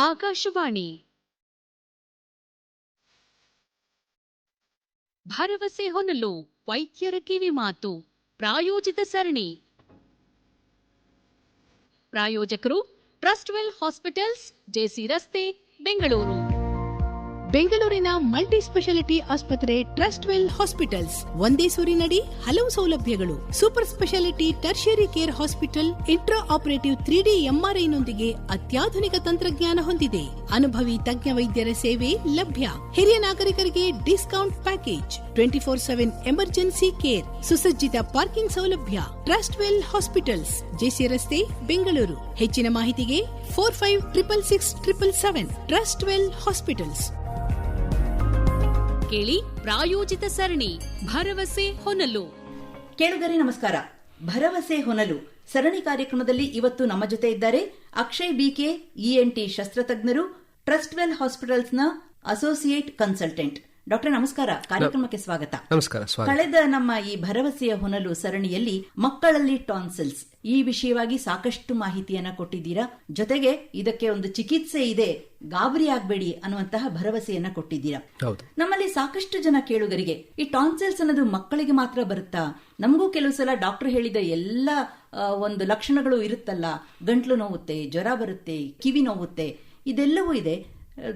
ಆಕಾಶವಾಣಿ ಭರವಸೆ ಹೊನಲು ವೈದ್ಯರ ಕಿವಿ ಮಾತು ಪ್ರಾಯೋಜಿತ ಸರಣಿ ಪ್ರಾಯೋಜಕರು ಟ್ರಸ್ಟ್ವೆಲ್ ಹಾಸ್ಪಿಟಲ್ಸ್ ಜೆಸಿ ರಸ್ತೆ ಬೆಂಗಳೂರು ಬೆಂಗಳೂರಿನ ಮಲ್ಟಿ ಸ್ಪೆಷಾಲಿಟಿ ಆಸ್ಪತ್ರೆ ಟ್ರಸ್ಟ್ ವೆಲ್ ಹಾಸ್ಪಿಟಲ್ಸ್. ಒಂದೇ ಸೂರಿನಡಿ ಹಲವು ಸೌಲಭ್ಯಗಳು. Super speciality tertiary care hospital intra operative three D ಎಂಆರ್ಐನೊಂದಿಗೆ ಅತ್ಯಾಧುನಿಕ ತಂತ್ರಜ್ಞಾನ ಹೊಂದಿದೆ. ಅನುಭವಿ ತಜ್ಞ ವೈದ್ಯರ ಸೇವೆ ಲಭ್ಯ. ಹಿರಿಯ ನಾಗರಿಕರಿಗೆ discount package. Twenty four seven emergency care. ಸುಸಜ್ಜಿತ ಪಾರ್ಕಿಂಗ್ ಸೌಲಭ್ಯ. ಟ್ರಸ್ಟ್ ವೆಲ್ ಹಾಸ್ಪಿಟಲ್ಸ್ ಜೆಸಿ ರಸ್ತೆ, ಬೆಂಗಳೂರು. ಹೆಚ್ಚಿನ ಮಾಹಿತಿಗೆ four five triple six triple seven. Trustwell hospitals. ಕೇಳಿ ಪ್ರಾಯೋಜಿತ ಸರಣಿ ಭರವಸೆ ಹೊನಲು. ಕೇಳುಗರೆ ನಮಸ್ಕಾರ. ಭರವಸೆ ಹೊನಲು ಸರಣಿ ಕಾರ್ಯಕ್ರಮದಲ್ಲಿ ಇವತ್ತು ನಮ್ಮ ಜೊತೆ ಇದ್ದಾರೆ ಅಕ್ಷಯ್ ಬಿಕೆ ಇಎನ್ಟಿ ಶಸ್ತ್ರತಜ್ಞರು, ಟ್ರಸ್ಟ್ವೆಲ್ ಹಾಸ್ಪಿಟಲ್ಸ್ನ ಅಸೋಸಿಯೇಟ್ ಕನ್ಸಲ್ಟೆಂಟ್. ಡಾಕ್ಟರ್ ನಮಸ್ಕಾರ ಕಾರ್ಯಕ್ರಮಕ್ಕೆ ಸ್ವಾಗತ. ನಮಸ್ಕಾರ ಕಳೆದ ನಮ್ಮ ಈ ಭರವಸೆಯ ಹೊನಲು ಸರಣಿಯಲ್ಲಿ ಮಕ್ಕಳಲ್ಲಿ ಟಾನ್ಸಿಲ್ಸ್. ಈ ವಿಷಯವಾಗಿ ಸಾಕಷ್ಟು ಮಾಹಿತಿಯನ್ನ ಕೊಟ್ಟಿದ್ದೀರಾ? ಜೊತೆಗೆ ಇದಕ್ಕೆ ಒಂದು ಚಿಕಿತ್ಸೆ ಇದೆ ಗಾಬರಿ ಆಗ್ಬೇಡಿ ಅನ್ನುವಂತಹ ಭರವಸೆಯನ್ನ ಕೊಟ್ಟಿದ್ದೀರಾ? ಹೌದು. ನಮ್ಮಲ್ಲಿ ಸಾಕಷ್ಟು ಜನ ಕೇಳುಗರಿಗೆ ಈ ಟಾನ್ಸಿಲ್ಸ್ ಅನ್ನೋದು ಮಕ್ಕಳಿಗೆ ಮಾತ್ರ ಬರುತ್ತಾ? ನಮಗೂ ಕೆಲವು ಸಲ ಡಾಕ್ಟರ್ ಹೇಳಿದ ಎಲ್ಲ ಒಂದು ಲಕ್ಷಣಗಳು ಇರುತ್ತಲ್ಲ? ಗಂಟ್ಲು ನೋವುತ್ತೆ ಜ್ವರ ಬರುತ್ತೆ ಕಿವಿ ನೋವುತ್ತೆ ಇದೆಲ್ಲವೂ ಇದೆ.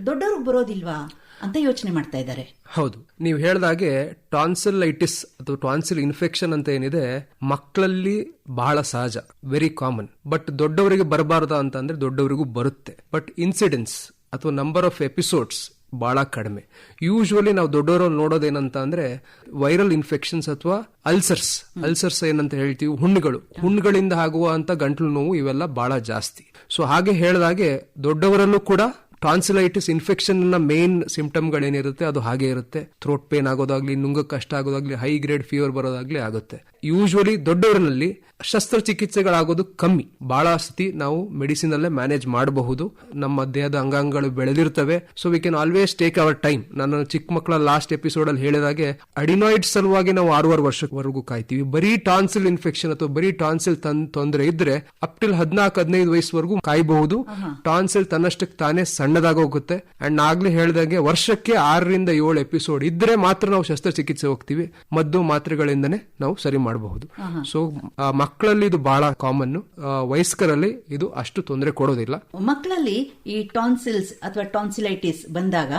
ದೊಡ್ಡವ್ರಿಗೆ ಬರೋದಿಲ್ವಾ? ಅಂತ ಯೋಚನೆ ಮಾಡ್ತಾ ಇದ್ದಾರೆ. ಹೌದು. ನೀವು ಹೇಳ್ದಾಗೆ ಟಾನ್ಸಿಲೈಟಿಸ್ ಅಥವಾ ಟಾನ್ಸಿಲ್ ಇನ್ಫೆಕ್ಷನ್ ಅಂತ ಏನಿದೆ ಮಕ್ಕಳಲ್ಲಿ ಬಹಳ ಸಹಜ ವೆರಿ ಕಾಮನ್ ಬಟ್ ದೊಡ್ಡವರಿಗೆ ಬರಬಾರ್ದ ಅಂತ ಅಂದ್ರೆ ದೊಡ್ಡವರಿಗೂ ಬರುತ್ತೆ. ಬಟ್ ಇನ್ಸಿಡೆನ್ಸ್ ಅಥವಾ ನಂಬರ್ ಆಫ್ ಎಪಿಸೋಡ್ಸ್ ಬಹಳ ಕಡಿಮೆ. ಯೂಶುವಲಿ ನಾವು ದೊಡ್ಡವರಲ್ಲಿ ನೋಡೋದೇನಂತ ಅಂದ್ರೆ ವೈರಲ್ ಇನ್ಫೆಕ್ಷನ್ಸ್ ಅಥವಾ ಅಲ್ಸರ್ಸ್ ಅಲ್ಸರ್ಸ್ ಏನಂತ ಹೇಳ್ತೀವಿ? ಹುಣ್ಣುಗಳು. ಹುಣ್ಣುಗಳಿಂದ ಆಗುವಂತ ಗಂಟ್ಲು ನೋವು ಇವೆಲ್ಲ ಬಹಳ ಜಾಸ್ತಿ. ಸೊ ಹಾಗೆ ಹೇಳಿದಾಗೆ ದೊಡ್ಡವರಲ್ಲೂ ಕೂಡ ಟಾನ್ಸಿಲೈಟಿಸ್ ಇನ್ಫೆಕ್ಷನ್ನ ಮೇನ್ ಸಿಂಪ್ಟಮ್ಗಳೇನಿರುತ್ತೆ ಅದು ಹಾಗೆ ಇರುತ್ತೆ. ಥ್ರೋಟ್ ಪೇನ್ ಆಗೋದಾಗ್ಲಿ ನುಂಗ ಕಷ್ಟ ಆಗೋದಾಗ್ಲಿ ಹೈ ಗ್ರೇಡ್ ಫೀವರ್ ಬರೋದಾಗ್ಲಿ ಆಗುತ್ತೆ. ಯೂಶುವಲಿ ದೊಡ್ಡವರಲ್ಲಿ ಶಸ್ತ್ರಚಿಕಿತ್ಸೆಗಳಾಗೋದು ಕಮ್ಮಿ. ಬಹಳ ಸ್ಥಿತಿ ನಾವು ಮೆಡಿಸಿನ್ ಅಲ್ಲೇ ಮ್ಯಾನೇಜ್ ಮಾಡಬಹುದು. ನಮ್ಮ ದೇಹದ ಅಂಗಾಂಗಗಳು ಬೆಳೆದಿರ್ತವೆ. So we can always take our time ನಾನು ಚಿಕ್ಕ ಮಕ್ಕಳ ಲಾಸ್ಟ್ ಎಪಿಸೋಡ್ ಅಲ್ಲಿ ಹೇಳಿದಾಗೆ ಅಡಿನಾಯ್ಡ್ ಸಲುವಾಗಿ ನಾವು ಆರೂವರೆ ವರ್ಷವರೆಗೂ ಕಾಯ್ತೀವಿ. ಬರೀ ಟಾನ್ಸಿಲ್ ಇನ್ಫೆಕ್ಷನ್ ಅಥವಾ ಬರೀ ಟಾನ್ಸಿಲ್ ತೊಂದರೆ ಇದ್ರೆ ಅಪ್ ಟಿಲ್ ಹದಿನಾಲ್ಕು ಹದಿನೈದು ವಯಸ್ಸುವರೆಗೂ ಕಾಯಬಹುದು. ಟಾನ್ಸಿಲ್ ತನ್ನಷ್ಟಕ್ಕೆ ತಾನೇ ಸಣ್ಣದಾಗೋಗುತ್ತೆ ಅಂಡ್ ಆಗ್ಲೇ ಹೇಳಿದಾಗೆ ವರ್ಷಕ್ಕೆ ಆರರಿಂದ ಏಳು ಎಪಿಸೋಡ್ ಇದ್ರೆ ಮಾತ್ರ ನಾವು ಶಸ್ತ್ರಚಿಕಿತ್ಸೆ ಹೋಗ್ತೀವಿ. ಮದ್ದು ಮಾತ್ರೆಗಳಿಂದನೇ ನಾವು ಸರಿ ಮಾಡಬಹುದು. ಸೊ ಮಕ್ಕಳಲ್ಲಿ ಇದು ಬಹಳ ಕಾಮನ್ ವಯಸ್ಕರಲ್ಲಿ ಇದು ಅಷ್ಟು ತೊಂದರೆ ಕೊಡೋದಿಲ್ಲ. ಮಕ್ಕಳಲ್ಲಿ ಈ ಟಾನ್ಸಿಲ್ಸ್ ಅಥವಾ ಟಾನ್ಸಿಲೈಟಿಸ್ ಬಂದಾಗ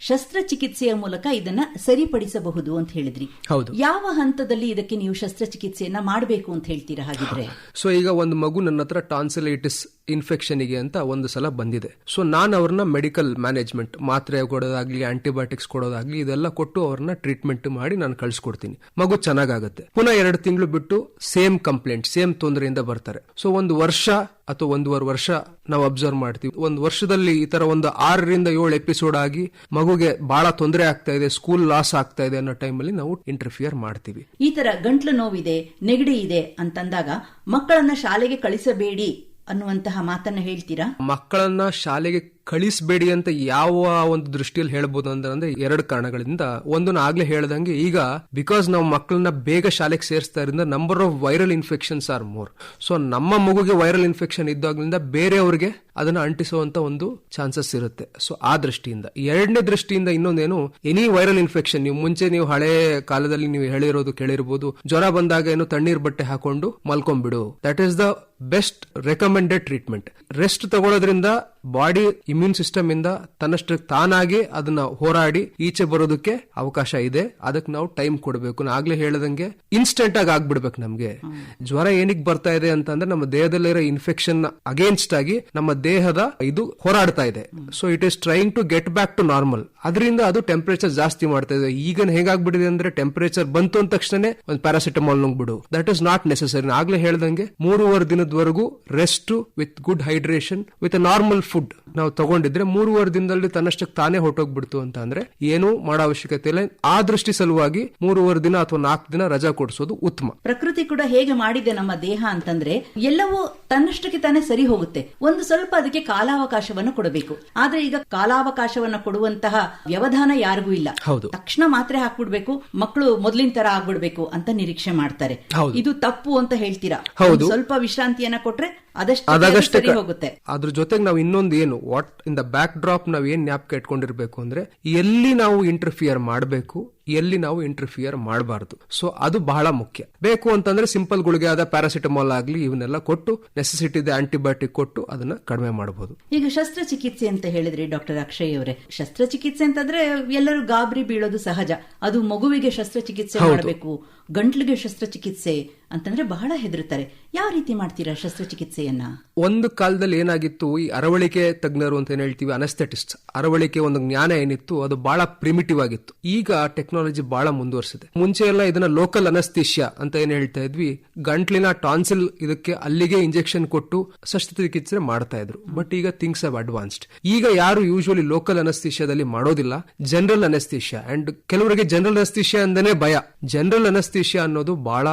ಶಸ್ತ್ರಚಿಕಿತ್ಸೆಯ ಮೂಲಕ ಇದನ್ನ ಸರಿಪಡಿಸಬಹುದು ಅಂತ ಹೇಳಿದ್ರಿ. ಹೌದು. ಯಾವ ಹಂತದಲ್ಲಿ ಇದಕ್ಕೆ ನೀವು ಶಸ್ತ್ರಚಿಕಿತ್ಸೆಯನ್ನ ಮಾಡಬೇಕು ಅಂತ ಹೇಳ್ತೀರಾ ಹಾಗಿದ್ರೆ? ಸೊ ಈಗ ಒಂದು ಮಗು ನನ್ನ ಹತ್ರ ಟಾನ್ಸಿಲೈಟಿಸ್ ಇನ್ಫೆಕ್ಷನ್ಗೆ ಅಂತ ಒಂದು ಸಲ ಬಂದಿದೆ. ಸೊ ನಾನು ಅವ್ರನ್ನ ಮೆಡಿಕಲ್ ಮ್ಯಾನೇಜ್ಮೆಂಟ್ ಮಾತ್ರೆ ಕೊಡೋದಾಗ್ಲಿ ಆಂಟಿಬಯೋಟಿಕ್ಸ್ ಕೊಡೋದಾಗ್ಲಿ, ಇದೆಲ್ಲ ಕೊಟ್ಟು ಅವ್ರನ್ನ ಟ್ರೀಟ್ಮೆಂಟ್ ಮಾಡಿ ನಾನು ಕಳ್ಸಿಕೊಡ್ತೀನಿ. ಮಗು ಚೆನ್ನಾಗಾಗುತ್ತೆ. ಪುನಃ ಎರಡು ತಿಂಗಳು ಬಿಟ್ಟು ಸೇಮ್ ಕಂಪ್ಲೇಂಟ್ ಸೇಮ್ ತೊಂದರೆಯಿಂದ ಬರ್ತಾರೆ. ಸೊ ಒಂದು ವರ್ಷ ಅಥವಾ ಒಂದೂವರೆ ವರ್ಷ ನಾವು ಅಬ್ಸರ್ವ್ ಮಾಡ್ತೀವಿ. ಒಂದು ವರ್ಷದಲ್ಲಿ ಈ ತರ ಒಂದು ಆರರಿಂದ ಏಳು ಎಪಿಸೋಡ್ ಆಗಿ ಮಗುಗೆ ಬಹಳ ತೊಂದರೆ ಆಗ್ತಾ ಇದೆ ಸ್ಕೂಲ್ ಲಾಸ್ ಆಗ್ತಾ ಇದೆ ಅನ್ನೋ ಟೈಮಲ್ಲಿ ನಾವು ಇಂಟರ್ಫಿಯರ್ ಮಾಡ್ತೀವಿ. ಈ ತರ ಗಂಟ್ಲು ನೋವಿದೆ, ನೆಗಡಿ ಇದೆ ಅಂತಂದಾಗ ಮಕ್ಕಳನ್ನ ಶಾಲೆಗೆ ಕಳಿಸಬೇಡಿ. ಅನ್ನುವಂತಹ ಮಾತನ್ನ ಹೇಳ್ತೀರಾ? ಮಕ್ಕಳನ್ನ ಶಾಲೆಗೆ ಕಳಿಸಬೇಡಿ ಅಂತ ಯಾವ ಒಂದು ದೃಷ್ಟಿಯಲ್ಲಿ ಹೇಳ್ಬೋದು ಅಂದ್ರೆ ಎರಡು ಕಾರಣಗಳಿಂದ. ಒಂದು ನಾ ಆಗ್ಲೇ ಹೇಳ್ದಂಗೆ ಈಗ ಬಿಕಾಸ್ ನಾವು ಮಕ್ಕಳನ್ನ ಬೇಗ ಶಾಲೆಗೆ ಸೇರಿಸ್ತಾ ಇರೋದ್ರಿಂದ number of viral infections are more so ನಮ್ಮ ಮಗುಗೆ ವೈರಲ್ ಇನ್ಫೆಕ್ಷನ್ ಇದ್ದಾಗ್ಲಿಂದ ಬೇರೆಯವ್ರಿಗೆ ಅದನ್ನ ಅಂಟಿಸುವಂತ ಒಂದು ಚಾನ್ಸಸ್ ಇರುತ್ತೆ. ಸೊ ಆ ದೃಷ್ಟಿಯಿಂದ. ಎರಡನೇ ದೃಷ್ಟಿಯಿಂದ ಇನ್ನೊಂದೇನು ಎನಿ ವೈರಲ್ ಇನ್ಫೆಕ್ಷನ್ ನೀವು ಮುಂಚೆ ನೀವು ಹಳೆ ಕಾಲದಲ್ಲಿ ನೀವು ಹೇಳಿರೋದು ಕೇಳಿರ್ಬೋದು. ಜ್ವರ ಬಂದಾಗ ಏನು ತಣ್ಣೀರ್ ಬಟ್ಟೆ ಹಾಕೊಂಡು ಮಲ್ಕೊಂಡ್ಬಿಡು. That is the best recommended treatment rest ತಗೊಳ್ಳೋದ್ರಿಂದ body immune system ಇಂದ ತನ್ನಷ್ಟು ತಾನಾಗಿ ಅದನ್ನ ಹೋರಾಡಿ ಈಚೆ ಬರೋದಕ್ಕೆ ಅವಕಾಶ ಇದೆ. ಅದಕ್ಕೆ ನಾವು ಟೈಮ್ ಕೊಡಬೇಕು. ಆಗ್ಲೇ ಹೇಳದಂಗೆ ಇನ್ಸ್ಟೆಂಟ್ ಆಗಿ ಆಗ್ಬಿಡ್ಬೇಕು ನಮ್ಗೆ. ಜ್ವರ ಏನಕ್ಕೆ ಬರ್ತಾ ಇದೆ ಅಂತಂದ್ರೆ ನಮ್ಮ ದೇಹದಲ್ಲಿರೋ ಇನ್ಫೆಕ್ಷನ್ ಅಗೇನ್ಸ್ಟ್ ಆಗಿ ನಮ್ಮ ದೇಹದ ಇದು ಹೋರಾಡ್ತಾ ಇದೆ. So it is trying to get back to normal ಅದರಿಂದ ಅದು ಟೆಂಪರೇಚರ್ ಜಾಸ್ತಿ ಮಾಡ್ತಾ ಇದೆ. ಈಗ ಹೇಗಾಗ್ಬಿಟ್ಟಿದೆ ಅಂದ್ರೆ ಟೆಂಪರೇಚರ್ ಬಂತು ಅಂದ ತಕ್ಷಣ ಒಂದು ಪ್ಯಾರಾಸಿಟಮಾಲ್ ನುಂಗ್ಬಿಡು. ದಟ್ ಇಸ್ ನಾಟ್ ನೆಸೆಸರಿ ಆಗ್ಲೇ ಹೇಳ್ದಂಗೆ ಮೂರುವರೆ ದಿನದವರೆಗೂ rest with good hydration with normal food ನಾವು ತಗೊಂಡಿದ್ರೆ ಮೂರುವರೆ ದಿನದಲ್ಲಿ ತನ್ನಷ್ಟಕ್ಕೆ ತಾನೇ ಹೊಟ್ಟೋಗ್ಬಿಡ್ತು ಅಂತ ಅಂದ್ರೆ ಏನು ಮಾಡೋ ಅವಶ್ಯಕತೆ ಇಲ್ಲ. ಆ ದೃಷ್ಟಿ ಸಲುವಾಗಿ ಮೂರುವರೆ ದಿನ ಅಥವಾ ನಾಲ್ಕು ದಿನ ರಜಾ ಕೊಡಿಸೋದು ಉತ್ತಮ. ಪ್ರಕೃತಿ ಕೂಡ ಹೇಗೆ ಮಾಡಿದೆ ನಮ್ಮ ದೇಹ ಅಂತಂದ್ರೆ ಎಲ್ಲವೂ ತನ್ನಷ್ಟಕ್ಕೆ ತಾನೇ ಸರಿ ಹೋಗುತ್ತೆ. ಒಂದು ಸ್ವಲ್ಪ ಅದಕ್ಕೆ ಕಾಲಾವಕಾಶವನ್ನು ಕೊಡಬೇಕು. ಆದ್ರೆ ಈಗ ಕಾಲಾವಕಾಶವನ್ನ ಕೊಡುವಂತಹ ವ್ಯವಧಾನ ಯಾರಿಗೂ ಇಲ್ಲ. ಹೌದು. ತಕ್ಷಣ ಮಾತ್ರೆ ಹಾಕ್ಬಿಡ್ಬೇಕು ಮಕ್ಕಳು ಮೊದಲಿನ ತರ ಆಗ್ಬಿಡ್ಬೇಕು ಅಂತ ನಿರೀಕ್ಷೆ ಮಾಡ್ತಾರೆ. ಇದು ತಪ್ಪು ಅಂತ ಹೇಳ್ತೀರಾ? ಹೌದು. ಸ್ವಲ್ಪ ವಿಶ್ರಾಂತಿಯನ್ನ ಕೊಟ್ರೆ ಅದಷ್ಟು ಹೋಗುತ್ತೆ. ಅದ್ರ ಜೊತೆಗೆ ನಾವು ಇನ್ನೊಂದು ಏನು what in the backdrop ನಾವು ಏನ್ ಜ್ಞಾಪಕ ಇಟ್ಕೊಂಡಿರ್ಬೇಕು ಅಂದ್ರೆ ಎಲ್ಲಿ ನಾವು ಇಂಟರ್ಫಿಯರ್ ಮಾಡಬೇಕು ಎಲ್ಲಿ ನಾವು ಇಂಟರ್ಫಿಯರ್ ಮಾಡಬಾರ್ದು. ಸೊ ಅದು ಬಹಳ ಮುಖ್ಯ. ಬೇಕು ಅಂತಂದ್ರೆ ಸಿಂಪಲ್ ಗುಳಿಗೆ ಆದ ಪ್ಯಾರಾಸಿಟಮಾಲ್ ಆಗ್ಲಿ ಇವನ್ನೆಲ್ಲ ಕೊಟ್ಟು ನೆಸೆಸಿಟಿ ಇದೆ ಆಂಟಿಬಯೋಟಿಕ್ ಕೊಟ್ಟು ಅದನ್ನ ಕಡಿಮೆ ಮಾಡಬಹುದು ಈಗ ಶಸ್ತ್ರಚಿಕಿತ್ಸೆ ಅಂತ ಹೇಳಿದ್ರಿ ಡಾಕ್ಟರ್ ಅಕ್ಷಯ್ ಅವರೇ. ಶಸ್ತ್ರಚಿಕಿತ್ಸೆ ಅಂತಂದ್ರೆ ಎಲ್ಲರೂ ಗಾಬರಿ ಬೀಳೋದು ಸಹಜ. ಅದು ಮಗುವಿಗೆ ಶಸ್ತ್ರಚಿಕಿತ್ಸೆ ಮಾಡಬೇಕು ಗಂಟ್ಲಿಗೆ ಶಸ್ತ್ರಚಿಕಿತ್ಸೆ ಅಂತಂದ್ರೆ ಬಹಳ ಹೆದರುತ್ತಾರೆ. ಯಾವ ರೀತಿ ಮಾಡ್ತೀರಾ ಶಸ್ತ್ರಚಿಕಿತ್ಸೆಯನ್ನ? ಒಂದು ಕಾಲದಲ್ಲಿ ಏನಾಗಿತ್ತು ಈ ಅರವಳಿಕೆ ತಜ್ಞರು ಅಂತ ಏನ್ ಹೇಳ್ತೀವಿ ಅನಸ್ಥೆಟಿಸ್ಟ್ ಅರವಳಿಕೆ ಒಂದು ಜ್ಞಾನ ಏನಿತ್ತು ಅದು ಬಹಳ ಪ್ರಿಮಿಟಿವ್ ಆಗಿತ್ತು. ಈಗ ಟೆಕ್ನಾಲಜಿ ಬಹಳ ಮುಂದುವರಿಸಿದೆ. ಮುಂಚೆ ಎಲ್ಲ ಇದನ್ನ ಲೋಕಲ್ ಅನಸ್ತಿಷ್ಯ ಅಂತ ಏನ್ ಹೇಳ್ತಾ ಇದ್ವಿ, ಗಂಟ್ಲಿನ ಟಾನ್ಸಿಲ್ ಇದಕ್ಕೆ ಅಲ್ಲಿಗೆ ಇಂಜೆಕ್ಷನ್ ಕೊಟ್ಟು ಶಸ್ತ್ರಚಿಕಿತ್ಸೆ ಮಾಡ್ತಾ ಇದ್ರು. ಬಟ್ ಈಗ ಥಿಂಗ್ಸ್ ಹವ್ ಅಡ್ವಾನ್ಸ್ಡ್ ಈಗ ಯಾರು ಯೂಶುವಲಿ ಲೋಕಲ್ ಅನಸ್ತಿಷ್ಯದಲ್ಲಿ ಮಾಡೋದಿಲ್ಲ ಜನರಲ್ ಅನಸ್ತಿಷ್ಯ ಅಂಡ್ ಕೆಲವರಿಗೆ ಜನರಲ್ ಅನಸ್ತಿಷ್ಯ ಅಂದನೆ ಭಯ. ಜನರಲ್ ಅನಸ್ತಿಷ್ಯ ಅನ್ನೋದು ಬಹಳ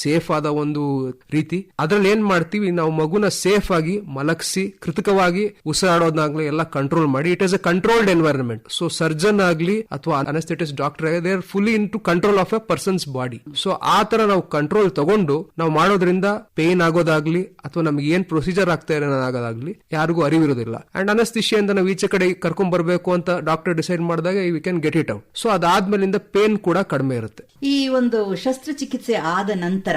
ಸೇಫ್ ಆದ ಒಂದು ರೀತಿ. ಅದ್ರಲ್ಲಿ ಏನ್ ಮಾಡ್ತೀವಿ, ನಾವು ಮಗುನ ಸೇಫ್ ಆಗಿ ಮಲಗಿಸಿ, ಕೃತಕವಾಗಿ ಉಸಿರಾಡೋದಾಗ್ಲಿ ಎಲ್ಲ ಕಂಟ್ರೋಲ್ ಮಾಡಿ. It is a controlled environment so surgeon ಆಗ್ಲಿ ಅಥವಾ anaesthetist doctor they are fully into control of a person's body so ಆ ತರ ನಾವು ಕಂಟ್ರೋಲ್ ತಗೊಂಡು ನಾವು ಮಾಡೋದ್ರಿಂದ ಪೇನ್ ಆಗೋದಾಗ್ಲಿ ಅಥವಾ ನಮ್ಗೆ ಏನ್ ಪ್ರೊಸೀಜರ್ ಆಗ್ತಾ ಇರೋದಾಗಲಿ ಯಾರಿಗೂ ಅರಿವಿರೋದಿಲ್ಲ. ಅಂಡ್ ಅನಸ್ತಿಷಿಯಿಂದ ನಾವು ಈಚೆ ಕಡೆ ಕರ್ಕೊಂಡ್ ಬರ್ಬೇಕು ಅಂತ ಡಾಕ್ಟರ್ ಡಿಸೈಡ್ ಮಾಡಿದಾಗ we can get it out so ಅದಾದ್ಮೇಲಿಂದ pain ಕೂಡ ಕಡಿಮೆ ಇರುತ್ತೆ. ಈ ಒಂದು ಶಸ್ತ್ರಚಿಕಿತ್ಸೆ ಆದ ನಂತರ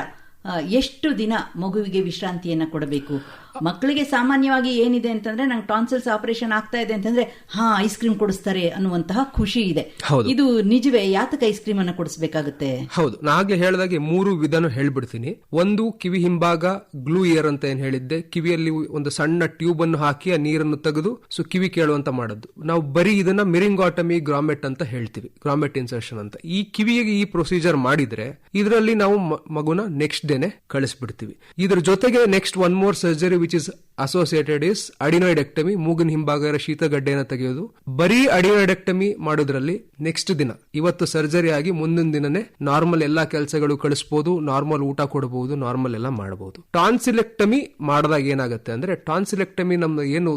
ಎಷ್ಟು ದಿನ ಮಗುವಿಗೆ ವಿಶ್ರಾಂತಿಯನ್ನ ಕೊಡಬೇಕು? ಮಕ್ಕಳಿಗೆ ಸಾಮಾನ್ಯವಾಗಿ ಏನಿದೆ ಅಂತಂದ್ರೆ ನಂಗೆ ಟಾನ್ಸಿಲ್ಸ್ ಆಪರೇಷನ್ ಆಗ್ತಾ ಇದೆ ಅಂತಂದ್ರೆ ಹಾ ಐಸ್ ಕ್ರೀಮ್ ಕೊಡಿಸ್ತಾರೆ ಅನ್ನುವಂತಹ ಖುಷಿ ಇದೆ. ಇದು ನಿಜವೇ ಯಾತಕ ಐಸ್ ಕ್ರೀಮ್ ಅನ್ನ ಕೊಡಿಸಬೇಕಾಗುತ್ತೆ? ಹೌದು. ನಾ ಆಗ್ಲೇ ಹೇಳಿದಾಗೆ ಮೂರು ವಿಧಾನ ಹೇಳ್ಬಿಡ್ತೀನಿ. ಒಂದು ಕಿವಿ ಹಿಂಭಾಗ ಗ್ಲೂ ಇಯರ್ ಅಂತ ಏನ್ ಹೇಳಿದ್ದೆ. ಕಿವಿಯಲ್ಲಿ ಒಂದು ಸಣ್ಣ ಟ್ಯೂಬ್ ಅನ್ನು ಹಾಕಿ ಆ ನೀರನ್ನು ತೆಗೆದು ಸೊ ಕಿವಿ ಕೇಳುವಂತ ಮಾಡೋದು. ನಾವು ಬರೀ ಇದನ್ನ ಮಿರಿಂಗಾಟಮಿ ಗ್ರಾಮೆಟ್ ಅಂತ ಹೇಳ್ತೀವಿ. ಗ್ರಾಮೆಟ್ ಇನ್ಸರ್ಷನ್ ಅಂತ. ಈ ಕಿವಿಗೆ ಈ ಪ್ರೊಸೀಜರ್ ಮಾಡಿದ್ರೆ ಇದರಲ್ಲಿ ನಾವು ಮಗುನ ನೆಕ್ಸ್ಟ್ ಡೇನೆ ಕಳಿಸ್ಬಿಡ್ತೀವಿ. ಇದ್ರ ಜೊತೆಗೆ next one more surgery which is associated is adenoidectomy ಮೂಗಿನ ಹಿಂಭಾಗ ಇರೋ ಶೀತಗಡ್ಡೆಯನ್ನು ತೆಗೆಯೋದು. ಬರೀ ಅಡಿನೋಯ್ಡೆಕ್ಟಮಿ ಮಾಡೋದ್ರಲ್ಲಿ ನೆಕ್ಸ್ಟ್ ದಿನ, ಇವತ್ತು ಸರ್ಜರಿ ಆಗಿ ಮುಂದಿನ ದಿನನೇ ನಾರ್ಮಲ್ ಎಲ್ಲಾ ಕೆಲಸಗಳು ಕಳಿಸಬಹುದು ನಾರ್ಮಲ್ ಊಟ ಕೊಡಬಹುದು ನಾರ್ಮಲ್ ಎಲ್ಲ ಮಾಡಬಹುದು ಟಾನ್ಸಿಲೆಕ್ಟಮಿ ಮಾಡಿದಾಗ ಏನಾಗುತ್ತೆ ಅಂದ್ರೆ, ಟಾನ್ಸಿಲೆಕ್ಟಮಿ ನಮ್ದು ಏನು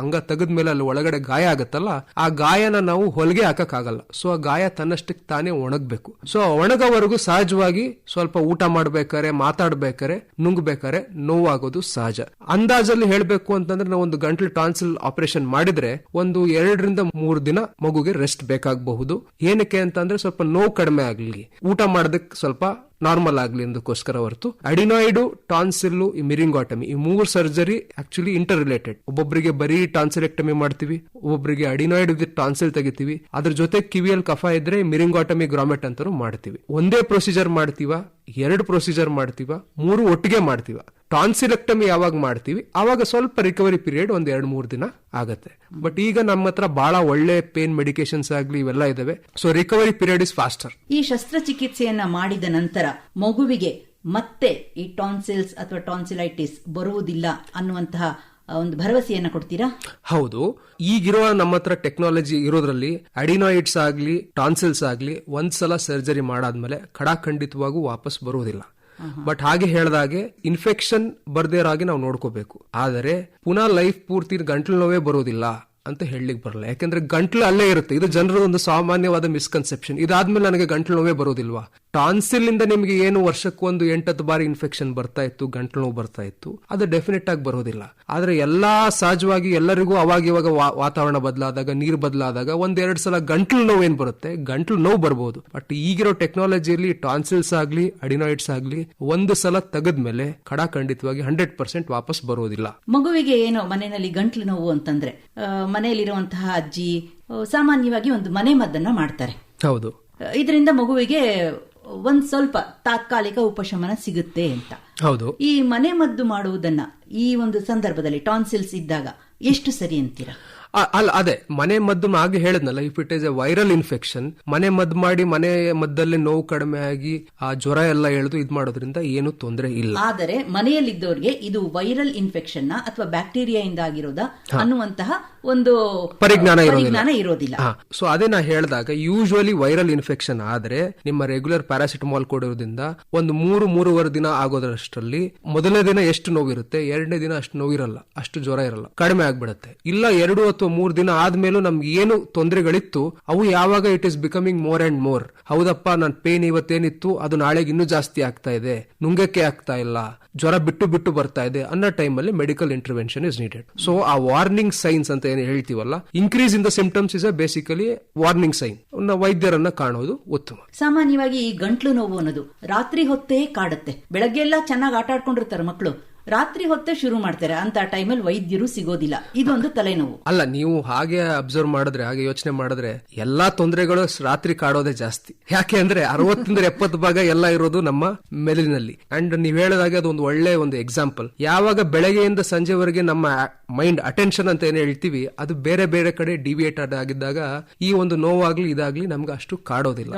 ಅಂಗ ತೆಗೆದ್ಮೇಲೆ ಅಲ್ಲಿ ಒಳಗಡೆ ಗಾಯ ಆಗುತ್ತಲ್ಲ, ಆ ಗಾಯನ ನಾವು ಹೊಲಿಗೆ ಹಾಕಕ್ ಆಗಲ್ಲ ಸೊ ಆ ಗಾಯ ತನ್ನಷ್ಟಕ್ಕೆ ತಾನೇ ಒಣಗಬೇಕು. ಸೊ ಒಣಗವರೆಗೂ ಸಹಜವಾಗಿ ಸ್ವಲ್ಪ ಊಟ ಮಾಡಬೇಕಾರೆ, ಮಾತಾಡ್ಬೇಕಾರೆ, ನುಂಗ್ಬೇಕಾರೆ ನೋವಾಗೋದು ಸಹಜ. ಅಂದಾಜಲ್ಲಿ ಹೇಳಬೇಕು ಅಂತಂದ್ರೆ ನಾವು ಒಂದು ಗಂಟ್ಲು ಟಾನ್ಸಿಲ್ ಆಪರೇಷನ್ ಮಾಡಿದ್ರೆ ಒಂದು ಎರಡರಿಂದ ಮೂರು ದಿನ ಮಗುಗೆ ರೆಸ್ಟ್ ಬೇಕಾಗಬಹುದು. ಏನಕ್ಕೆ ಅಂತಂದ್ರೆ ಸ್ವಲ್ಪ ನೋವು ಕಡಿಮೆ ಆಗ್ಲಿ. ಊಟ ಮಾಡೋದಕ್ಕೆ ಸ್ವಲ್ಪ ನಾರ್ಮಲ್ ಆಗ್ಲಿ ಅಂದಕ್ಕೋಸ್ಕರ ಹೊರತು. ಅಡಿನಾಯ್ಡು, ಟಾನ್ಸಿಲ್ಲು, ಈ ಮಿರಿಂಗಾಟಮಿ ಈ ಮೂರು ಸರ್ಜರಿ ಆಕ್ಚುಲಿ ಇಂಟರ್ ರಿಲೇಟೆಡ್ ಒಬ್ಬೊಬ್ಬರಿಗೆ ಬರೀ ಟಾನ್ಸಿಲೆಕ್ಟಮಿ ಮಾಡ್ತೀವಿ ಒಬ್ಬೊಬ್ಬರಿಗೆ ಅಡಿನಾಯ್ಡ್ ವಿತ್ ಟಾನ್ಸಿಲ್ ತೆಗಿತೀವಿ. ಅದ್ರ ಜೊತೆ ಕಿವಿಯಲ್ಲಿ ಕಫ ಇದ್ರೆ ಮಿರಿಂಗಾಟಮಿ ಗ್ರಾಮೆಟ್ ಅಂತಾನು ಮಾಡ್ತೀವಿ. ಒಂದೇ ಪ್ರೊಸೀಜರ್ ಮಾಡ್ತೀವ, ಎರಡು ಪ್ರೊಸೀಜರ್ ಮಾಡ್ತೀವ, ಮೂರು ಒಟ್ಟಿಗೆ ಮಾಡ್ತೀವ. ಟಾನ್ಸಿಲೆಕ್ಟಮಿ ಯಾವಾಗ ಮಾಡ್ತೀವಿ ಆವಾಗ ಸ್ವಲ್ಪ ರಿಕವರಿ ಪೀರಿಯಡ್ ಒಂದು ಎರಡು ಮೂರು ದಿನ ಆಗತ್ತೆ. ಬಟ್ ಈಗ ನಮ್ಮ ಹತ್ರ ಬಹಳ ಒಳ್ಳೆ ಪೇನ್ ಮೆಡಿಕೇಶನ್ಸ್ ಆಗಲಿ ಇವೆಲ್ಲ ಇದಾವೆ. So recovery period is faster. ಈ ಶಸ್ತ್ರಚಿಕಿತ್ಸೆಯನ್ನ ಮಾಡಿದ ನಂತರ ಮಗುವಿಗೆ ಮತ್ತೆ ಈ ಟಾನ್ಸಿಲ್ಸ್ ಅಥವಾ ಟಾನ್ಸಿಲೈಟಿಸ್ ಬರುವುದಿಲ್ಲ ಅನ್ನುವಂತಹ ಒಂದು ಭರವಸೆಯನ್ನ ಕೊಡ್ತೀರಾ? ಹೌದು. ಈಗಿರುವ ನಮ್ಮ ಹತ್ರ ಟೆಕ್ನಾಲಜಿ ಇರೋದ್ರಲ್ಲಿ ಅಡಿನಾಯ್ಡ್ಸ್ ಆಗ್ಲಿ ಟಾನ್ಸಿಲ್ಸ್ ಆಗ್ಲಿ ಒಂದ್ಸಲ ಸರ್ಜರಿ ಮಾಡಾದ್ಮೇಲೆ ಖಡಾಖಂಡಿತವಾಗೂ ವಾಪಸ್ ಬರುವುದಿಲ್ಲ. ಬಟ್ ಹಾಗೆ ಹೇಳ್ದಾಗೆ ಇನ್ಫೆಕ್ಷನ್ ಇರೋ ನಾವು ನೋಡ್ಕೋಬೇಕು. ಆದರೆ ಪುನಃ ಲೈಫ್ ಪೂರ್ತಿ ಗಂಟ್ಲು ನೋವೇ ಬರೋದಿಲ್ಲ ಅಂತ ಹೇಳಲಿಕ್ಕೆ ಬರಲ್ಲ. ಯಾಕಂದ್ರೆ ಗಂಟ್ಲು ಅಲ್ಲೇ ಇರುತ್ತೆ. ಇದು ಜನರ ಒಂದು ಸಾಮಾನ್ಯವಾದ ಮಿಸ್ಕನ್ಸೆಪ್ಷನ್ ಇದಾದ್ಮೇಲೆ ನನಗೆ ಗಂಟ್ಲು ನೋವೇ ಬರೋದಿಲ್ವಾ? ಟಾನ್ಸಿಲ್ ಇಂದ ನಿಮಗೆ ಏನು ವರ್ಷಕ್ಕೊಂದು ಎಂಟತ್ತು ಬಾರಿ ಇನ್ಫೆಕ್ಷನ್ ಬರ್ತಾ ಇತ್ತು ಗಂಟ್ಲು ನೋವು ಬರ್ತಾ ಇತ್ತು ಅದು ಡೆಫಿನೆಟ್ ಆಗಿ ಬರೋದಿಲ್ಲ. ಆದ್ರೆ ಎಲ್ಲಾ ಸಹಜವಾಗಿ ಎಲ್ಲರಿಗೂ ಅವಾಗ ಇವಾಗ ವಾತಾವರಣ ಬದಲಾದಾಗ ನೀರು ಬದಲಾದಾಗ ಒಂದೆರಡು ಸಲ ಗಂಟ್ಲು ನೋವು ಏನ್ ಬರುತ್ತೆ? ಗಂಟ್ಲು ನೋವು ಬರಬಹುದು ಬಟ್ ಈಗಿರೋ ಟೆಕ್ನಾಲಜಿಯಲ್ಲಿ ಟಾನ್ಸಿಲ್ಸ್ ಆಗ್ಲಿ ಅಡಿನಾಯ್ಡ್ಸ್ ಆಗ್ಲಿ ಒಂದು ಸಲ ತೆಗೆದ್ಮೇಲೆ ಖಡಾಖಂಡಿತವಾಗಿ ಹಂಡ್ರೆಡ್ ಪರ್ಸೆಂಟ್ ವಾಪಸ್ ಬರೋದಿಲ್ಲ. ಮಗುವಿಗೆ ಏನು ಮನೆಯಲ್ಲಿ ಗಂಟ್ಲು ನೋವು ಅಂತಂದ್ರೆ ಮನೆಯಲ್ಲಿರುವಂತಹ ಅಜ್ಜಿ ಸಾಮಾನ್ಯವಾಗಿ ಒಂದು ಮನೆ ಮದ್ದನ್ನ ಮಾಡ್ತಾರೆ. ಹೌದು. ಇದರಿಂದ ಮಗುವಿಗೆ ಒಂದ್ ಸ್ವಲ್ಪ ತಾತ್ಕಾಲಿಕ ಉಪಶಮನ ಸಿಗುತ್ತೆ ಅಂತ. ಹೌದು. ಈ ಮನೆ ಮದ್ದು ಮಾಡುವುದನ್ನ ಈ ಒಂದು ಸಂದರ್ಭದಲ್ಲಿ ಟಾನ್ಸಿಲ್ಸ್ ಇದ್ದಾಗ ಎಷ್ಟು ಸರಿ ಅಂತೀರಾ? ಅಲ್ಲ ಅದೇ ಮನೆ ಮದ್ದು ಆಗಿ ಹೇಳದ್ನಲ್ಲ if it is a viral infection ಮನೆ ಮದ್ದು ಮಾಡಿ ಮನೆ ಮದ್ದಲ್ಲಿ ನೋವು ಕಡಿಮೆ ಆಗಿ ಆ ಜ್ವರ ಎಲ್ಲ ಎಳೆದು ಇದು ಮಾಡೋದ್ರಿಂದ ಏನು ತೊಂದರೆ ಇಲ್ಲ. ಆದರೆ ಮನೆಯಲ್ಲಿದ್ದವರಿಗೆ ಇದು ವೈರಲ್ ಇನ್ಫೆಕ್ಷನ್ ಅಥವಾ ಬ್ಯಾಕ್ಟೀರಿಯಾ ಇಂದ ಆಗಿರೋದ ಅನ್ನುವಂತಹ ಒಂದು ಪರಿಜ್ಞಾನ ಇರೋದಿಲ್ಲ. ಪರಿಜ್ಞಾನ ಇರೋದಿಲ್ಲ. ಸೊ ಅದೇ ನಾ ಹೇಳಿದಾಗ ಯೂಶುವಲಿ ವೈರಲ್ ಇನ್ಫೆಕ್ಷನ್ ಆದ್ರೆ ನಿಮ್ಮ ರೆಗ್ಯುಲರ್ ಪ್ಯಾರಾಸಿಟಮಾಲ್ ಕೊಡೋದ್ರಿಂದ ಒಂದು ಮೂರು ಮೂರುವರೆ ದಿನ ಆಗೋದ್ರಷ್ಟರಲ್ಲಿ ಮೊದಲನೇ ದಿನ ಎಷ್ಟು ನೋವಿರುತ್ತೆ ಎರಡನೇ ದಿನ ಅಷ್ಟು ನೋವಿರಲ್ಲ ಅಷ್ಟು ಜ್ವರ ಇರಲ್ಲ ಕಡಿಮೆ ಆಗ್ಬಿಡುತ್ತೆ. ಇಲ್ಲ ಎರಡು ಅಥವಾ ಮೂರು ಮೂರ್ ದಿನ ಆದ್ಮೇಲೂ ನಮ್ಗೆ ಏನು ತೊಂದರೆಗಳಿತ್ತು ಅವು ಯಾವಾಗ it is becoming more and more ಹೌದಪ್ಪ ನನ್ನ ಪೇನ್ ಇವತ್ತೇನಿತ್ತು ಅದು ನಾಳೆಗೆ ಇನ್ನೂ ಜಾಸ್ತಿ ಆಗ್ತಾ ಇದೆ ನುಂಗಕ್ಕೆ ಆಗ್ತಾ ಇಲ್ಲ ಜ್ವರ ಬಿಟ್ಟು ಬಿಟ್ಟು ಬರ್ತಾ ಇದೆ ಅನ್ನೋ ಟೈಮಲ್ಲಿ medical intervention is needed so ಆ ವಾರ್ನಿಂಗ್ ಸೈನ್ಸ್ ಅಂತ ಏನು ಹೇಳ್ತೀವಲ್ಲ increase in the symptoms is a basically warning sign ವೈದ್ಯರನ್ನ ಕಾಣೋದು ಉತ್ತಮ. ಸಾಮಾನ್ಯವಾಗಿ ಈ ಗಂಟ್ಲು ನೋವು ಅನ್ನೋದು ರಾತ್ರಿ ಹೊತ್ತೇ ಕಾಡುತ್ತೆ. ಬೆಳಗ್ಗೆ ಎಲ್ಲ ಚೆನ್ನಾಗಿ ಆಟ ಆಡ್ಕೊಂಡಿರ್ತಾರೆ ಮಕ್ಕಳು ರಾತ್ರಿ ಹೊತ್ತೇ ಶುರು ಮಾಡ್ತಾರೆ. ಅಂತ ಟೈಮಲ್ಲಿ ವೈದ್ಯರು ಸಿಗೋದಿಲ್ಲ. ಇದೊಂದು ತಲೆನೋವು. ಅಲ್ಲ ನೀವು ಹಾಗೆ ಅಬ್ಸರ್ವ್ ಮಾಡಿದ್ರೆ ಹಾಗೆ ಯೋಚನೆ ಮಾಡಿದ್ರೆ ಎಲ್ಲಾ ತೊಂದರೆಗಳು ರಾತ್ರಿ ಕಾಡೋದೇ ಜಾಸ್ತಿ. ಯಾಕೆ ಅಂದ್ರೆ ಅರವತ್ತರಿಂದ ಎಪ್ಪತ್ತು ಭಾಗ ಎಲ್ಲ ಇರೋದು ನಮ್ಮ ಮೆದುಳಿನಲ್ಲಿ. ಅಂಡ್ ನೀವ್ ಹೇಳಿದಾಗೆ ಅದೊಂದು ಒಳ್ಳೆ ಒಂದು ಎಕ್ಸಾಂಪಲ್ ಯಾವಾಗ ಬೆಳಗ್ಗೆಯಿಂದ ಸಂಜೆವರೆಗೆ ನಮ್ಮ ಮೈಂಡ್ ಅಟೆನ್ಷನ್ ಅಂತ ಏನ್ ಹೇಳ್ತೀವಿ ಅದು ಬೇರೆ ಬೇರೆ ಕಡೆ ಡಿವಿಯೇಟ್ ಆಗಿದ್ದಾಗ ಈ ಒಂದು ನೋವಾಗ್ಲಿ ಇದಾಗ್ಲಿ ನಮ್ಗೆ ಅಷ್ಟು ಕಾಡೋದಿಲ್ಲ.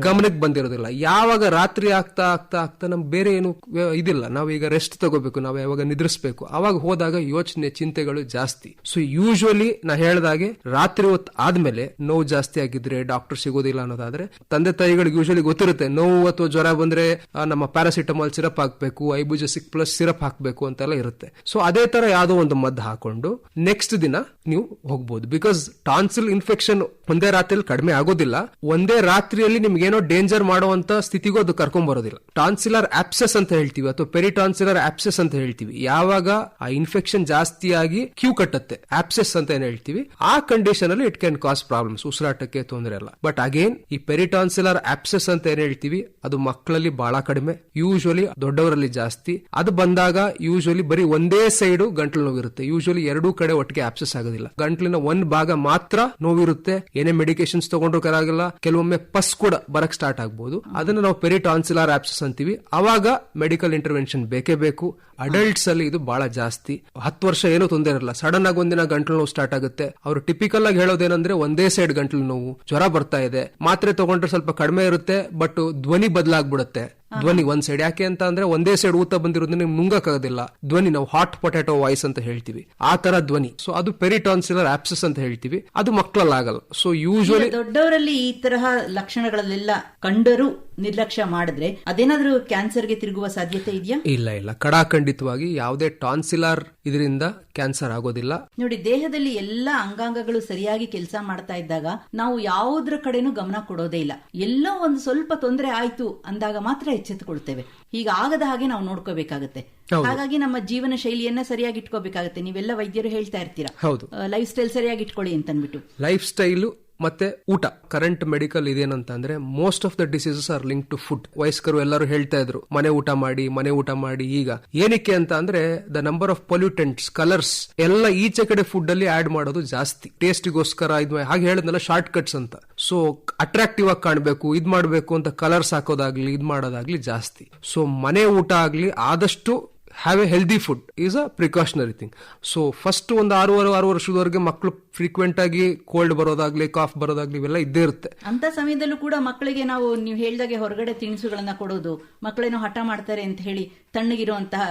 ಗಮನಕ್ಕೆ ಬಂದಿರೋದಿಲ್ಲ. ಯಾವಾಗ ರಾತ್ರಿ ಆಗ್ತಾ ಆಗ್ತಾ ಆಗ್ತಾ ನಮ್ ಬೇರೆ ಏನು ಇದಿಲ್ಲ. ನಾವೀಗ ರೆಸ್ಟ್ ತಗೋಬೇಕು. ನಾವು ಯಾವಾಗ ನಿದ್ರಿಸ್ಬೇಕು, ಅವಾಗ ಹೋದಾಗ ಯೋಚನೆ, ಚಿಂತೆಗಳು ಜಾಸ್ತಿ. ಸೊ ಯೂಶುವಲಿ ನಾ ಹೇಳ್ದಾಗೆ ರಾತ್ರಿ ಹೊತ್ತು ಆದ್ಮೇಲೆ ನೋವು ಜಾಸ್ತಿ ಆಗಿದ್ರೆ ಡಾಕ್ಟರ್ ಸಿಗೋದಿಲ್ಲ ಅನ್ನೋದಾದ್ರೆ, ತಂದೆ ತಾಯಿಗಳಿಗೆ ಯೂಶುವಲಿ ಗೊತ್ತಿರುತ್ತೆ, ನೋವು ಅಥವಾ ಜ್ವರ ಬಂದ್ರೆ ನಮ್ಮ ಪ್ಯಾರಾಸಿಟಮಾಲ್ ಸಿರಪ್ ಹಾಕ್ಬೇಕು ಐಬುಜಸಿಕ್ ಪ್ಲಸ್ ಸಿರಪ್ ಹಾಕ್ಬೇಕು ಅಂತೆಲ್ಲ ಇರುತ್ತೆ. ಸೊ ಅದೇ ತರ ಯಾವುದೋ ಒಂದು ಮದ್ದು ಹಾಕೊಂಡು ನೆಕ್ಸ್ಟ್ ದಿನ ನೀವು ಹೋಗ್ಬೋದು. ಬಿಕಾಸ್ ಟಾನ್ಸಿಲ್ ಇನ್ಫೆಕ್ಷನ್ ಒಂದೇ ರಾತ್ರಿಯಲ್ಲಿ ಕಡಿಮೆ ಆಗೋದಿಲ್ಲ, ಒಂದೇ ರಾತ್ರಿಯಲ್ಲಿ ನಿಮ್ಗೆ ಏನೋ ಡೇಂಜರ್ ಮಾಡುವಂತ ಸ್ಥಿತಿಗೂ ಅದು ಕರ್ಕೊಂಡ್ ಬರೋದಿಲ್ಲ ಟಾನ್ಸಿಲರ್ ಆಪ್ಸೆಸ್ ಅಂತ ಹೇಳ್ತೀವಿ, ಅಥವಾ ಪೆರಿಟಾನ್ಸಿಲರ್ ಆಪ್ಸೆಸ್ ಅಂತ ಹೇಳ್ತೀವಿ. ಯಾವಾಗ ಆ ಇನ್ಫೆಕ್ಷನ್ ಜಾಸ್ತಿ ಆಗಿ ಕ್ಯೂ ಕಟ್ಟುತ್ತೆ ಆಪ್ಸೆಸ್ ಅಂತ ಏನ್ ಹೇಳ್ತೀವಿ, ಆ ಕಂಡೀಷನ್ ಅಲ್ಲಿ ಇಟ್ ಕ್ಯಾನ್ ಕಾಸ್ ಪ್ರಾಬ್ಲಮ್ಸ್ ಉಸಿರಾಟಕ್ಕೆ ತೊಂದರೆ ಅಲ್ಲ ಬಟ್ ಅಗೇನ್ ಈ ಪೆರಿಟಾನ್ಸಿಲರ್ ಆಪ್ಸೆಸ್ ಅಂತ ಏನ್ ಹೇಳ್ತೀವಿ, ಅದು ಮಕ್ಕಳಲ್ಲಿ ಬಹಳ ಕಡಿಮೆ. ಯೂಶುವಲಿ ದೊಡ್ಡವರಲ್ಲಿ ಜಾಸ್ತಿ. ಅದು ಬಂದಾಗ ಯೂಶುವಲಿ ಬರೀ ಒಂದೇ ಸೈಡ್ ಗಂಟ್ಲು ನೋವಿರುತ್ತೆ. ಯೂಶುವಲಿ ಎರಡೂ ಕಡೆ ಒಟ್ಟಿಗೆ ಆಪ್ಸೆಸ್ ಆಗೋದಿಲ್ಲ. ಗಂಟ್ಲಿನ ಒಂದ್ ಭಾಗ ಮಾತ್ರ ನೋವಿರುತ್ತೆ. ಏನೇ ಮೆಡಿಕೇಶನ್ಸ್ ತಗೊಂಡ್ರು ಕರಾಗಲ್ಲ ಕೆಲವೊಮ್ಮೆ ಪಸ್ ಕೂಡ ಬರಕ್ ಸ್ಟಾರ್ಟ್ ಆಗ್ಬಹುದು ಅದನ್ನ ನಾವು ಪೆರಿಟಾನ್ಸಿಲರ್ ಆಪ್ಸಸ್ ಅಂತೀವಿ. ಅವಾಗ ಮೆಡಿಕಲ್ ಇಂಟರ್ವೆನ್ಷನ್ ಬೇಕೇ ಬೇಕು. ಅಡಲ್ಟ್ಸ್ ಅಲ್ಲಿ ಇದು ಬಹಳ ಜಾಸ್ತಿ. ಹತ್ತು ವರ್ಷ ಏನೂ ತೊಂದರೆ ಇರಲ್ಲ. ಸಡನ್ ಆಗಿ ಒಂದಿನ ಗಂಟ್ಲು ನೋವು ಸ್ಟಾರ್ಟ್ ಆಗುತ್ತೆ. ಅವರು ಟಿಪಿಕಲ್ ಆಗಿ ಹೇಳೋದೇನಂದ್ರೆ ಒಂದೇ ಸೈಡ್ ಗಂಟ್ಲು ನೋವು. ಜ್ವರ ಬರ್ತಾ ಇದೆ. ಮಾತ್ರೆ ತಗೊಂಡ್ರೆ ಸ್ವಲ್ಪ ಕಡಿಮೆ ಇರುತ್ತೆ ಬಟ್ ಧ್ವನಿ ಬದಲಾಗ್ಬಿಡುತ್ತೆ. ಧ್ವನಿ ಒಂದ್ ಸೈಡ್ ಯಾಕೆ ಅಂತ ಅಂದ್ರೆ ಒಂದೇ ಸೈಡ್ ಊತ ಬಂದಿರೋದ್ರಿಂದ ನಿಮ್ಗೆ ನುಂಗಕ್ಕಾಗೋದಿಲ್ಲ. ಧ್ವನಿ ನಾವು ಹಾಟ್ ಪೊಟ್ಯಾಟೋ ವಾಯ್ಸ್ ಅಂತ ಹೇಳ್ತೀವಿ. ಆ ತರ ಧ್ವನಿ. ಸೊ ಅದು ಪೆರಿಟಾನ್ಸಿಲರ್ ಆಪ್ಸಸ್ ಅಂತ ಹೇಳ್ತೀವಿ. ಅದು ಮಕ್ಕಳಲ್ಲಿ ಆಗಲ್ಲ ಸೊ ಯೂಶಲಿ ದೊಡ್ಡವರಲ್ಲಿ ಈ ತರಹ ಲಕ್ಷಣಗಳಲ್ಲೆಲ್ಲ ಕಂಡರು ನಿರ್ಲಕ್ಷ್ಯ ಮಾಡಿದ್ರೆ ಅದೇನಾದ್ರೂ ಕ್ಯಾನ್ಸರ್ಗೆ ತಿರುಗುವ ಸಾಧ್ಯತೆ ಇದೆಯಾ? ಇಲ್ಲ ಇಲ್ಲ. ಕಡಾಖಂಡಿತವಾಗಿ ಯಾವುದೇ ಟಾನ್ಸಿಲಾರ್ ಇದರಿಂದ ಕ್ಯಾನ್ಸರ್ ಆಗೋದಿಲ್ಲ. ನೋಡಿ ದೇಹದಲ್ಲಿ ಎಲ್ಲಾ ಅಂಗಾಂಗಗಳು ಸರಿಯಾಗಿ ಕೆಲಸ ಮಾಡ್ತಾ ಇದ್ದಾಗ ನಾವು ಯಾವುದ್ರ ಕಡೆನೂ ಗಮನ ಕೊಡೋದೇ ಇಲ್ಲ. ಎಲ್ಲೋ ಒಂದು ಸ್ವಲ್ಪ ತೊಂದರೆ ಆಯ್ತು ಅಂದಾಗ ಮಾತ್ರ ಎಚ್ಚೆತ್ತುಕೊಳ್ತೇವೆ. ಈಗ ಆಗದ ಹಾಗೆ ನಾವು ನೋಡ್ಕೋಬೇಕಾಗುತ್ತೆ. ಹಾಗಾಗಿ ನಮ್ಮ ಜೀವನ ಶೈಲಿಯನ್ನ ಸರಿಯಾಗಿ ಇಟ್ಕೋಬೇಕಾಗುತ್ತೆ. ನೀವೆಲ್ಲ ವೈದ್ಯರು ಹೇಳ್ತಾ ಇರ್ತೀರಾ. ಹೌದು. ಲೈಫ್ ಸ್ಟೈಲ್ ಸರಿಯಾಗಿ ಇಟ್ಕೊಳ್ಳಿ ಅಂತ ಅನ್ಬಿಟ್ಟು ಲೈಫ್ ಸ್ಟೈಲು ಮತ್ತೆ ಊಟ. ಕರೆಂಟ್ ಮೆಡಿಕಲ್ ಇದೇನಂತ ಅಂದ್ರೆ most of the diseases are link to food ವಯಸ್ಕರು ಎಲ್ಲರೂ ಹೇಳ್ತಾ ಇದ್ರು, ಮನೆ ಊಟ ಮಾಡಿ, ಮನೆ ಊಟ ಮಾಡಿ, ಈಗ. ಏನಕ್ಕೆ ಅಂತ ಅಂದ್ರೆ the number of pollutants colours ಎಲ್ಲ ಈಚೆ ಕಡೆ ಫುಡ್ ಅಲ್ಲಿ ಆಡ್ ಮಾಡೋದು ಜಾಸ್ತಿ. ಟೇಸ್ಟಿಗೋಸ್ಕರ ಇದು ಹಾಗೆ ಹೇಳಿದ್ನಲ್ಲ ಶಾರ್ಟ್ ಕಟ್ಸ್ ಅಂತ. ಸೊ ಅಟ್ರಾಕ್ಟಿವ್ ಆಗಿ ಕಾಣಬೇಕು, ಇದ್ ಮಾಡಬೇಕು ಅಂತ ಕಲರ್ಸ್ ಹಾಕೋದಾಗ್ಲಿ, ಇದ್ ಮಾಡೋದಾಗ್ಲಿ ಜಾಸ್ತಿ. ಸೊ ಮನೆ ಊಟ ಆಗ್ಲಿ ಆದಷ್ಟು have a healthy food is a precautionary thing so first ಒಂದು ಆರೂವರೆ ಆರು ವರ್ಷದವರೆಗೆ ಮಕ್ಕಳು ಫ್ರೀಕ್ವೆಂಟ್ ಆಗಿ ಕೋಲ್ಡ್ ಬರೋದಾಗ್ಲಿ ಕಾಫ್ ಬರೋದಾಗ್ಲಿ ಇವೆಲ್ಲ ಇದ್ದೇ ಇರುತ್ತೆ. ಅಂತ ಸಮಯದಲ್ಲೂ ಕೂಡ ಮಕ್ಕಳಿಗೆ ನಾವು ನೀವು ಹೇಳಿದಾಗೆ ಹೊರಗಡೆ ತಿನಿಸುಗಳನ್ನ ಕೊಡೋದು, ಮಕ್ಕಳೇನೋ ಹಠ ಮಾಡ್ತಾರೆ ಅಂತ ಹೇಳಿ ತಣ್ಣಗಿರುವಂತಹ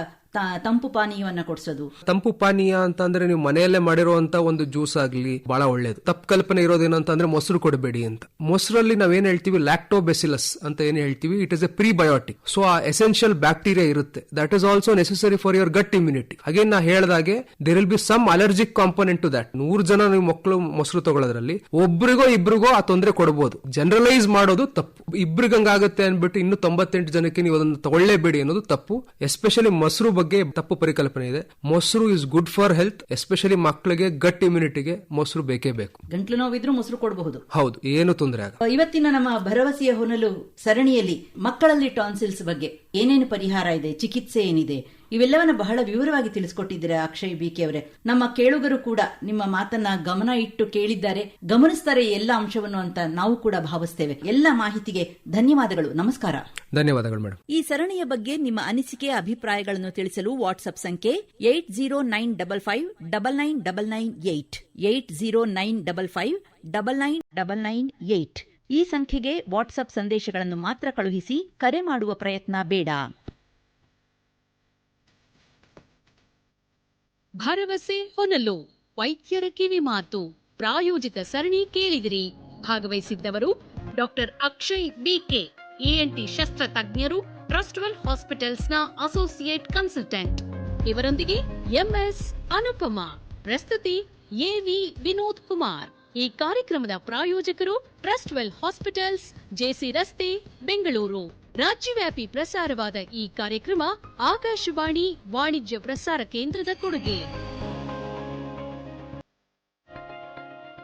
ತಂಪು ಪಾನೀಯವನ್ನ ಕೊಡಿಸೋದು. ತಂಪು ಪಾನೀಯ ಅಂತಂದ್ರೆ ನೀವು ಮನೆಯಲ್ಲೇ ಮಾಡಿರುವಂತ ಒಂದು ಜ್ಯೂಸ್ ಆಗ್ಲಿ ಬಹಳ ಒಳ್ಳೇದು. ತಪ್ಪು ಕಲ್ಪನೆ ಇರೋದೇನಂತಂದ್ರೆ ಮೊಸರು ಕೊಡಬೇಡಿ ಅಂತ. ಮೊಸರಲ್ಲಿ ನಾವೇನ್ ಹೇಳ್ತೀವಿ? ಲ್ಯಾಕ್ಟೋಬೆಸಿಲಸ್ ಅಂತ ಏನ್ ಹೇಳ್ತೀವಿ? It is a prebiotic so ಆ ಎಸೆನ್ಷಿಯಲ್ ಬ್ಯಾಕ್ಟೀರಿಯಾ ಇರುತ್ತೆ. That is also necessary for your gut immunity again ನಾ ಹೇಳ್ದಾಗೆ there will be some allergic component to that ನೂರು ಜನ ನೀವು ಮಕ್ಕಳು ಮೊಸರು ತಗೊಳ್ಳೋದ್ರಲ್ಲಿ ಒಬ್ರಿಗೋ ಇಬ್ರಿಗೋ ಆ ತೊಂದರೆ ಕೊಡಬಹುದು ಜನರಲೈಸ್ ಮಾಡೋದು ತಪ್ಪು. ಇಬ್ರಿಗಂಗಾಗುತ್ತೆ ಅನ್ಬಿಟ್ಟು ಇನ್ನು ತೊಂಬತ್ತೆಂಟು ಜನಕ್ಕೆ ನೀವು ಅದನ್ನು ತಗೊಳ್ಳೇಬೇಡಿ ಅನ್ನೋದು ತಪ್ಪು. ಎಸ್ಪೆಷಲಿ ಮೊಸರು ಬಗ್ಗೆ ತಪ್ಪು ಪರಿಕಲ್ಪನೆ ಇದೆ. ಮೊಸರು is good for health especially ಮಕ್ಕಳಿಗೆ ಗಟ್ ಇಮ್ಯುನಿಟಿಗೆ ಮೊಸರು ಬೇಕೇ ಬೇಕು. ಗಂಟ್ಲು ನೋವಿದ್ರೂ ಮೊಸರು ಕೊಡಬಹುದು. ಹೌದು ಏನು ತೊಂದರೆ ಆಗ. ಇವತ್ತಿನ ನಮ್ಮ ಭರವಸೆಯ ಹೊನಲು ಸರಣಿಯಲ್ಲಿ ಮಕ್ಕಳಲ್ಲಿ ಟಾನ್ಸಿಲ್ಸ್ ಬಗ್ಗೆ ಏನೇನು ಪರಿಹಾರ ಇದೆ ಚಿಕಿತ್ಸೆ ಏನಿದೆ ಇವೆಲ್ಲವನ್ನ ಬಹಳ ವಿವರವಾಗಿ ತಿಳಿಸ್ಕೊಟ್ಟಿದ್ದೀರಾ ಅಕ್ಷಯ್ ಬಿಕೆ ಅವರೇ. ನಮ್ಮ ಕೇಳುಗರು ಕೂಡ ನಿಮ್ಮ ಮಾತನ್ನ ಗಮನ ಇಟ್ಟು ಕೇಳಿದ್ದಾರೆ ಗಮನಿಸ್ತಾರೆ ಎಲ್ಲ ಅಂಶವನ್ನು ಅಂತ ನಾವು ಕೂಡ ಭಾವಿಸ್ತೇವೆ. ಎಲ್ಲ ಮಾಹಿತಿಗೆ ಧನ್ಯವಾದಗಳು. ನಮಸ್ಕಾರ. ಧನ್ಯವಾದಗಳು ಮೇಡಮ್ ಈ ಸರಣಿಯ ಬಗ್ಗೆ ನಿಮ್ಮ ಅನಿಸಿಕೆ ಅಭಿಪ್ರಾಯಗಳನ್ನು ತಿಳಿಸಲು ವಾಟ್ಸ್ಆಪ್ ಸಂಖ್ಯೆ eight zero nine double five double nine double nine eight. Eight zero nine double five double nine double nine eight. ಈ ಸಂಖ್ಯೆಗೆ ವಾಟ್ಸ್ಆಪ್ ಸಂದೇಶಗಳನ್ನು ಮಾತ್ರ ಕಳುಹಿಸಿ ಕರೆ ಮಾಡುವ ಪ್ರಯತ್ನ ಬೇಡ. ಭರವಸೆ ಹೊನಲು ವೈದ್ಯರ ಕಿವಿ ಮಾತು ಪ್ರಾಯೋಜಿತ ಸರಣಿ ಕೇಳಿದಿರಿ. ಭಾಗವಹಿಸಿದ್ದವರು ಡಾಕ್ಟರ್ ಅಕ್ಷಯ್ ಬಿಕೆ ಎಎನ್ಟಿ ಶಸ್ತ್ರ ತಜ್ಞರು ಟ್ರಸ್ಟ್ವೆಲ್ ಹಾಸ್ಪಿಟಲ್ಸ್ನ ಅಸೋಸಿಯೇಟ್ ಕನ್ಸಲ್ಟೆಂಟ್. ಇವರೊಂದಿಗೆ ಎಂಎಸ್ ಅನುಪಮ, ಪ್ರಸ್ತುತಿ ಎವಿ ವಿನೋದ್ ಕುಮಾರ್. ಈ ಕಾರ್ಯಕ್ರಮದ ಪ್ರಾಯೋಜಕರು ಟ್ರಸ್ಟ್ ವೆಲ್ ಹಾಸ್ಪಿಟಲ್ಸ್, ಜೆಸಿ ರಸ್ತೆ, ಬೆಂಗಳೂರು. ರಾಜ್ಯವ್ಯಾಪಿ ಪ್ರಸಾರವಾದ ಈ ಕಾರ್ಯಕ್ರಮ ಆಕಾಶವಾಣಿ ವಾಣಿಜ್ಯ ಪ್ರಸಾರ ಕೇಂದ್ರದ ಕೊಡುಗೆ.